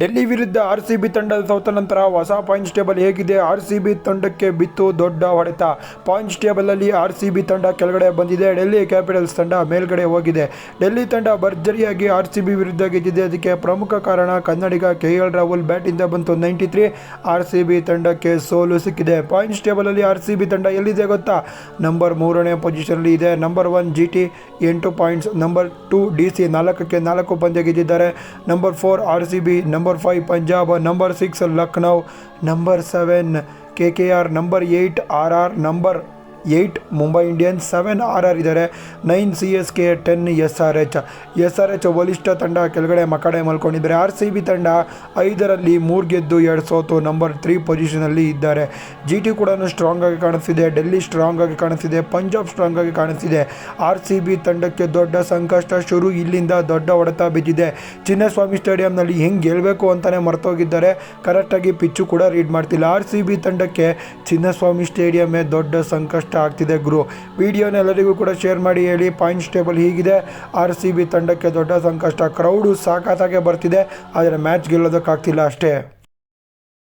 ಡೆಲ್ಲಿ ವಿರುದ್ಧ R C B ತಂಡದ ಸೋತ ನಂತರ ಹೊಸ ಪಾಯಿಂಟ್ಸ್ ಟೇಬಲ್ ಹೇಗಿದೆ? ಆರ್ ಸಿ ಬಿ ತಂಡಕ್ಕೆ ಬಿತ್ತು ದೊಡ್ಡ ಹೊಡೆತ. ಪಾಯಿಂಟ್ಸ್ ಟೇಬಲಲ್ಲಿ ಆರ್ ಸಿ ಬಿ ತಂಡ ಕೆಳಗಡೆ ಬಂದಿದೆ. ಡೆಲ್ಲಿ ಕ್ಯಾಪಿಟಲ್ಸ್ ತಂಡ ಮೇಲ್ಗಡೆ ಹೋಗಿದೆ. ಡೆಲ್ಲಿ ತಂಡ ಭರ್ಜರಿಯಾಗಿ ಆರ್ ಸಿ ಬಿ ವಿರುದ್ಧ ಗೆದ್ದಿದೆ. ಅದಕ್ಕೆ ಪ್ರಮುಖ ಕಾರಣ ಕನ್ನಡಿಗ ಕೆ ಎಲ್ ರಾಹುಲ್ ಬ್ಯಾಟಿಂದ ಬಂತು ninety three. R C B ತಂಡಕ್ಕೆ ಸೋಲು ಸಿಕ್ಕಿದೆ. ಪಾಯಿಂಟ್ಸ್ ಟೇಬಲಲ್ಲಿ ಆರ್ ಸಿ ಬಿ ತಂಡ ಎಲ್ಲಿದೆ ಗೊತ್ತಾ? ನಂಬರ್ ಮೂರನೇ ಪೊಸಿಷನಲ್ಲಿ ಇದೆ. ನಂಬರ್ ಒನ್ ಜಿ ಟಿ ಎಂಟು points, number two D C ನಾಲ್ಕಕ್ಕೆ ನಾಲ್ಕು ಪಂದ್ಯ ಗೆದ್ದಿದ್ದಾರೆ. Number four R C B number five Punjab number six Lucknow number seven K K R number eight R R number eight Mumbai Indians seven, R R ಇದ್ದಾರೆ. Nine C S K, ten S R H. S R H ಬಲಿಷ್ಠ ತಂಡ ಕೆಳಗಡೆ ಮಕಡೆ ಮಲ್ಕೊಂಡಿದ್ದಾರೆ. R C B ತಂಡ ಐದರಲ್ಲಿ ಮೂರು ಗೆದ್ದು ಎರಡು ಸೋತು ನಂಬರ್ ತ್ರೀ ಪೊಸಿಷನಲ್ಲಿ ಇದ್ದಾರೆ. ಜಿ ಟಿ ಕೂಡ ಸ್ಟ್ರಾಂಗ್ ಆಗಿ ಕಾಣಿಸ್ತಿದೆ. ಡೆಲ್ಲಿ ಸ್ಟ್ರಾಂಗ್ ಆಗಿ ಕಾಣಿಸ್ತಿದೆ. ಪಂಜಾಬ್ ಸ್ಟ್ರಾಂಗ್ ಆಗಿ ಕಾಣಿಸ್ತಿದೆ. ಆರ್ ಸಿ ಬಿ ತಂಡಕ್ಕೆ ದೊಡ್ಡ ಸಂಕಷ್ಟ ಶುರು ಇಲ್ಲಿಂದ ದೊಡ್ಡ ಹೊಡೆತ ಬಿದ್ದಿದೆ. ಚಿನ್ನಸ್ವಾಮಿ ಸ್ಟೇಡಿಯಂನಲ್ಲಿ ಹೆಂಗೆ ಗೆಲ್ಲಬೇಕು ಅಂತಲೇ ಮರ್ತೋಗಿದ್ದಾರೆ. ಕರೆಕ್ಟಾಗಿ ಪಿಚ್ಚು ಕೂಡ ರೀಡ್ ಮಾಡ್ತಿಲ್ಲ. ಆರ್ ಸಿ ಬಿ ತಂಡಕ್ಕೆ ಚಿನ್ನಸ್ವಾಮಿ ಸ್ಟೇಡಿಯಮ್ಮೇ ದೊಡ್ಡ ಸಂಕಷ್ಟ. ಆಗ್ತಿದೆ ಗುರು. ವಿಡಿಯೋನ ಎಲ್ಲರಿಗೂ ಕೂಡ ಶೇರ್ ಮಾಡಿ, ಹೇಳಿ. ಪಾಯಿಂಟ್ಸ್ ಟೇಬಲ್ ಹೀಗಿದೆ. ಆರ್ ಸಿ ಬಿ ತಂಡಕ್ಕೆ ದೊಡ್ಡ ಸಂಕಷ್ಟ. ಕ್ರೌಡು ಸಾಕಾತಾಗೆ ಬರ್ತಿದೆ. ಆದರೆ ಮ್ಯಾಚ್ ಗೆಲ್ಲೋದಕ್ಕಾಗ್ತಿಲ್ಲ ಅಷ್ಟೇ.